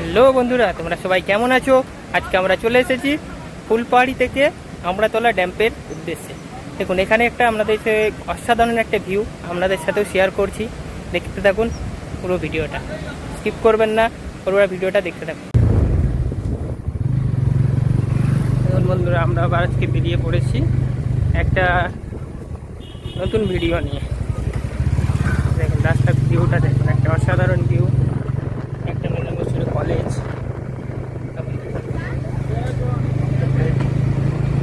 Hello বন্ধুরা, তোমরা সবাই কেমন আছো? আজকে আমরা চলে এসেছি ফুলপাহাড়ি থেকে আমরাতলা ড্যাম্পের উদ্দেশ্যে। দেখুন, এখানে একটা আমাদের অসাধারণ একটা ভিউ আপনাদের সাথেও শেয়ার করছি। দেখতে থাকুন পুরো ভিডিওটা। স্কিপ করবেন না, পুরো ভিডিওটা দেখতে থাকুন। বন্ধুরা, আমরা আবার আজকে বেরিয়ে পড়েছি একটা নতুন ভিডিও নিয়ে। দেখুন, রাস্তার ভিউটা দেখুন, একটা অসাধারণ ভিউ।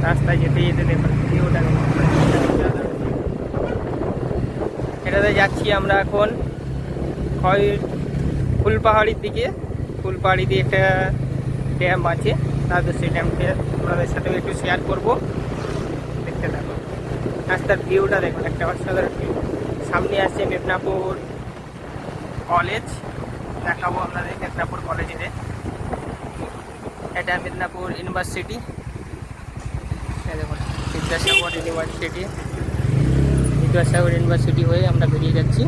রাস্তায় যেতে যেতে দেখুন এটাতে যাচ্ছি আমরা এখন। ফুলপাহাড়ির দিকে। ফুলপাহাড়ি দিয়ে একটা ড্যাম আছে। তাদের সেই ড্যামটা আপনাদের সাথে একটু শেয়ার করব। দেখতে থাকো। রাস্তার ভিউটা দেখুন, একটা অসাধারণ ভিউ সামনে আছে মেদিনীপুর কলেজ দেখাবো আপনাদের মেদিনীপুর কলেজে। এটা Medinipur university. Vidyasagar university. Vidyasagar university হয়ে আমরা বেরিয়ে যাচ্ছি।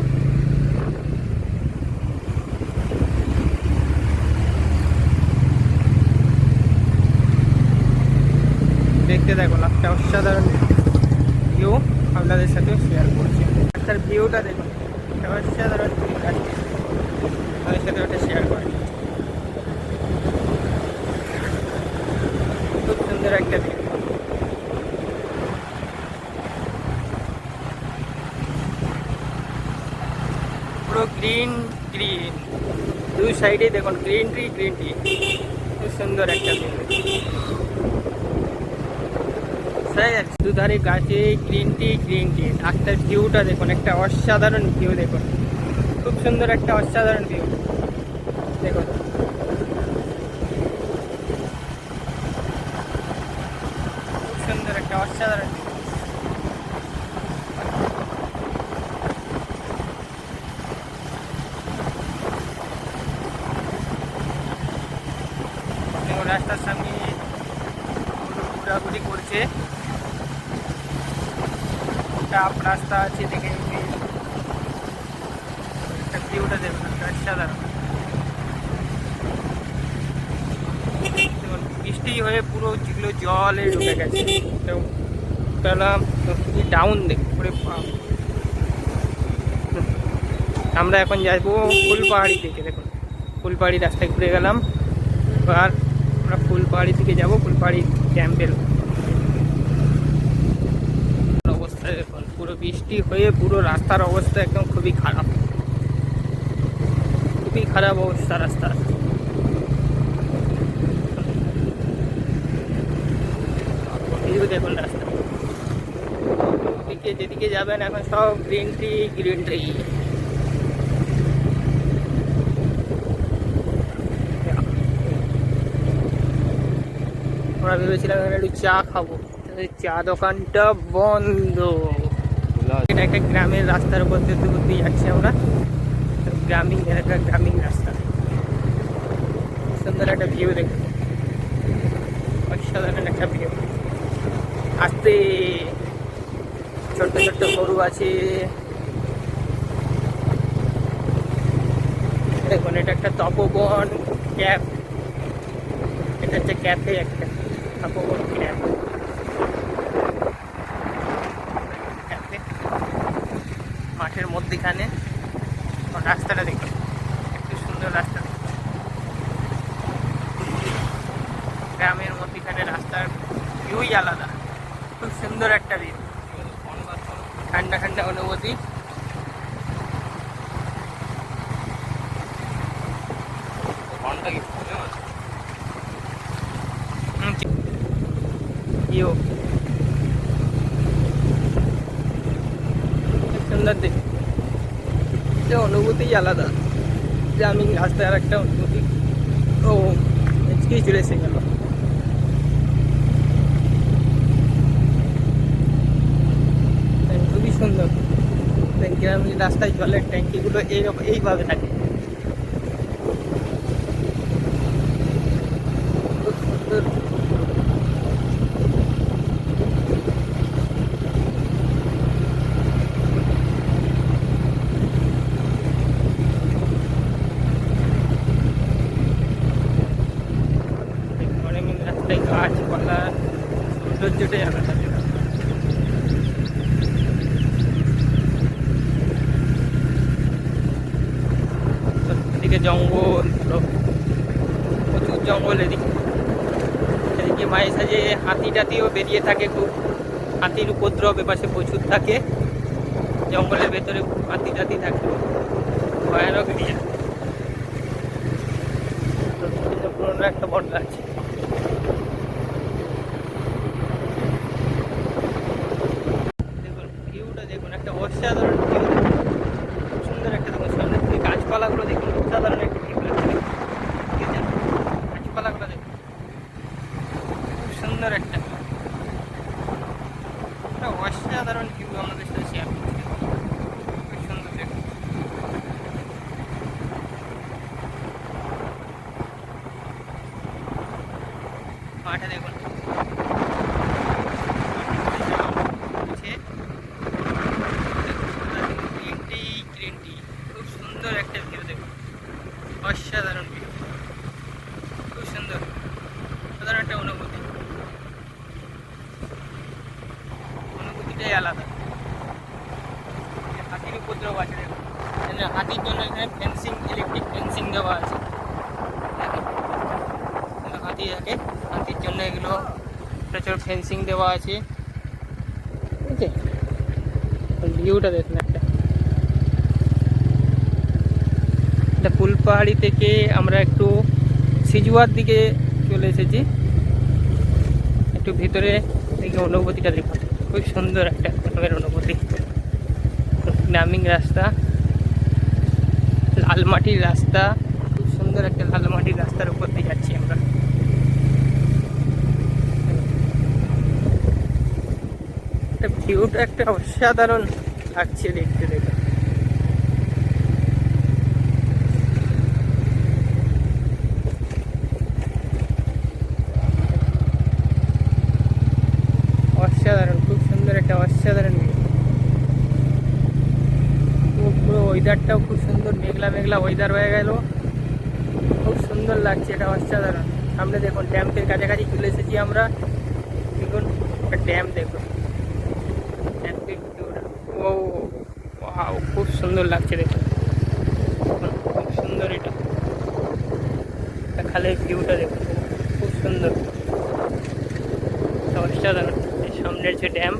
দেখতে দেখুন, একটা অসাধারণ ভিউ আপনাদের সাথে শেয়ার করছি। রাস্তার ভিউটা দেখুন, একটা অসাধারণ ভিউ আপনাদের সাথে ওটা শেয়ার করি। খুব সুন্দর একটা ভিউ পুরো গ্রিন গ্রিন দুই সাইডে দেখুন গ্রিন ট্রি গ্রিন ট্রি খুব সুন্দর একটা স্যার দুধারে গাছে গ্রিন টি গ্রিন টি রাস্তার ভিউটা দেখুন, একটা অসাধারণ ভিউ দেখুন। খুব সুন্দর একটা অসাধারণ ভিউ দেখো খুব সুন্দর একটা অসাধারণ। রাস্তার সামনে ঘোরাঘুরি করছে। টাপ রাস্তা আছে দেখে একটা ভিউটা দেখুন অসাধারণ বৃষ্টি হয়ে পুরো যেগুলো জলে ঢুকে গেছে তো পেলাম ডাউন দেখ আমরা এখন যাব ফুলপাহাড়ি থেকে দেখুন। ফুলপাহাড়ি রাস্তায় ঘুরে গেলাম। এবার আমরা ফুলপাহাড়ি থেকে যাব ফুলপাহাড়ি ক্যাম্পের অবস্থা পুরো বৃষ্টি হয়ে পুরো রাস্তার অবস্থা একদম খুবই খারাপ। খুবই খারাপ অবস্থা রাস্তার এই দেখুন রাস্তা। যেদিকে যাবেন এখন সব গ্রিন ট্রি গ্রিন ট্রি আমরা ভেবেছিলাম এখানে একটু চা খাব। চা দোকানটা বন্ধ। এটা একটা গ্রামের রাস্তার উপর দিয়ে ঘুরতে যাচ্ছি আমরা। গ্রামীণ এলাকা, গ্রামীণ রাস্তা। সুন্দর একটা ভিউ দেখো। অসাধারণ একটা ভিউ আসতে। ছোট্ট ছোট্ট গরু আছে। দেখুন, এটা একটা তপবন ক্যাব এটা হচ্ছে ক্যাফে একটা, তপবন ক্যাব মাঠের মধ্যেখানে। রাস্তাটা দেখুন একটু সুন্দর রাস্তা গ্রামের মধ্যেখানে রাস্তার ভিউই আলাদা। খুব সুন্দর একটা ভিউ ঠান্ডা ঠান্ডা অনুভূতি। সুন্দর দেখ যে অনুভূতিই আলাদা, যে গ্রামীণ রাস্তার একটা অনুভূতি। ও আজকেই চলে এসে গেল। খুবই সুন্দর। গ্রামীণ রাস্তায় জলের ট্যাঙ্কিগুলো এইরকম, এইভাবে থাকে। খুব সুন্দর জঙ্গল পুরো প্রচুর জঙ্গল এদিকে। এদিকে মাঝে সাঝে হাতি টাতিও বেরিয়ে থাকে খুব। হাতির উপদ্রব এপাশে প্রচুর থাকে। জঙ্গলের ভেতরে হাতি টাতি থাকে। ভয়ানক। পুরোনো একটা বট গাছ দেখুন ভিউটা দেখুন একটা অসাধারণ ভিউ সুন্দর একটা দেখুন সামনে থেকে গাছপালাগুলো দেখুন অসাধারণ একটা ভিউ লাগছে ঠিক আছে? গাছপালাগুলো দেখুন খুব সুন্দর একটা একটা অসাধারণ ভিউ আমাদের সাথে শেয়ার করছে খুব সুন্দর দেখুন মাঠে দেখুন আছে। গ্রিন টি গ্রিন টি খুব সুন্দর একটা ভিউ দেখুন অসাধারণ ভিউ খুব সুন্দর সাধারণ একটা অনুভূতি অনুভূতিটাই আলাদা এই হাতির উপদ্রব আছে দেখুন এখানে হাতির জন্য এখানে ফেন্সিং ইলেকট্রিক ফেন্সিং দেওয়া আছে দেখুন এখানে হাতি থাকে। হাতির জন্য এগুলো প্রচুর ফেন্সিং দেওয়া আছে। ঠিক আছে ভিউটা দেখুন একটা। এটা ফুলপাহাড়ি থেকে আমরা একটু সিজুয়ার দিকে চলে এসেছি। একটু ভিতরে থেকে অনুভূতিটা দেখুন। খুব সুন্দর একটা গ্রামের অনুভূতি। গ্রামীণ রাস্তা। লাল মাটির রাস্তা। খুব সুন্দর একটা লাল মাটির রাস্তার উপর দিয়ে যাচ্ছি আমরা। একটা ভিউটা একটা অসাধারণ লাগছে দেখতে দেখে অসাধারণ, খুব সুন্দর একটা অসাধারণ। পুরো ওয়েদারটাও খুব সুন্দর, মেঘলা মেঘলা ওয়েদার হয়ে গেল। খুব সুন্দর লাগছে এটা, অসাধারণ। সামনে দেখুন ড্যামটির কাছাকাছি চলে এসেছি আমরা। দেখুন, একটা ড্যাম দেখুন। খুব সুন্দর লাগছে দেখুন খুব সুন্দর এটা। খালের ভিউটা দেখুন। খুব সুন্দর। অসাধারণ সামনের যে ড্যাম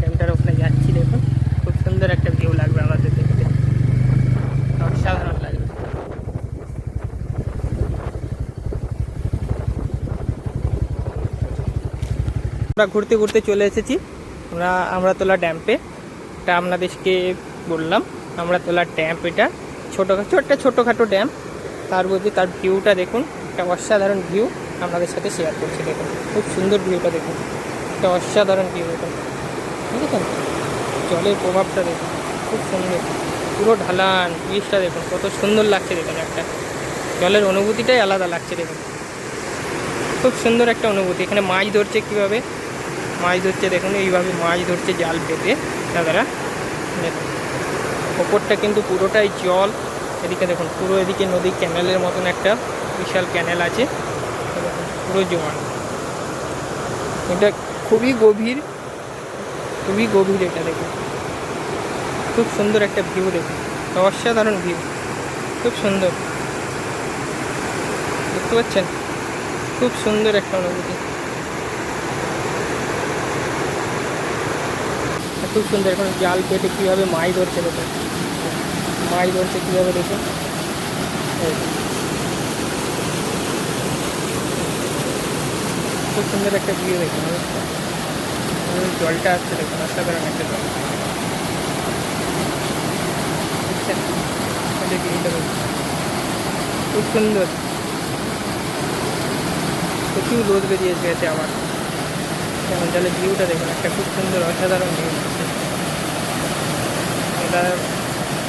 ড্যামটার ওখানে যাচ্ছি দেখুন খুব সুন্দর একটা ভিউ লাগবে আমাদের দেখতে অসাধারণ লাগবে আমরা ঘুরতে ঘুরতে চলে এসেছি। আমরা আমরা তোলা ড্যাম্পে। এটা আপনাদেরকে বললাম আমরা তোলা ড্যাম্প এটা। ছোটো, ছোট্ট, ছোটোখাটো ড্যাম। তার মধ্যে তার ভিউটা দেখুন, একটা অসাধারণ ভিউ আপনাদের সাথে শেয়ার করছি, দেখুন। খুব সুন্দর ভিউটা দেখুন। একটা অসাধারণ ভিউ দেখুন। বুঝেছেন জলের প্রভাবটা দেখুন। খুব সুন্দর। পুরো ঢালান, ব্রিজটা দেখুন, কত সুন্দর লাগছে দেখুন একটা। জলের অনুভূতিটাই আলাদা লাগছে দেখুন। খুব সুন্দর একটা অনুভূতি। এখানে মাছ ধরছে কীভাবে? মাছ ধরছে, দেখুন, এইভাবে মাছ ধরছে জাল পেতে। দাদারা ওপরটা কিন্তু পুরোটাই জল। এদিকে দেখুন, পুরো এদিকে নদী ক্যানেলের মতন একটা বিশাল ক্যানেল আছে। পুরো জোয়ান এটা খুবই গভীর খুবই গভীর এটা দেখুন। খুব সুন্দর একটা ভিউ দেখুন। অসাধারণ ভিউ খুব সুন্দর। দেখতে পাচ্ছেন? খুব সুন্দর একটা অনুভূতি। খুব সুন্দর এখন জাল পেটে কীভাবে মাছ ধরছে দেখুন। মাছ ধরছে কীভাবে দেখুন। খুব সুন্দর একটা ভিউ দেখুন জলটা আসছে দেখুন, অসাধারণ একটা জল। খুব সুন্দর। প্রচুর রোদ বেরিয়েছে আমার। এখন জলের ভিউটা দেখুন, একটা খুব সুন্দর, অসাধারণ ভিউ এটা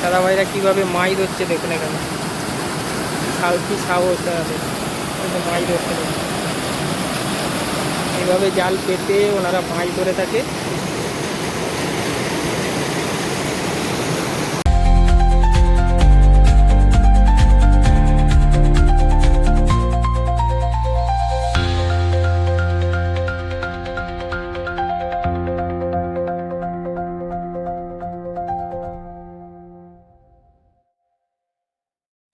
দাদা ভাইরা কীভাবে মাই ধরছে দেখুন এখানে। সাউ সাহস দাদাদের মাই ধরছে দেখুন এইভাবে জাল পেতে ওনারা মাই ধরে থাকে।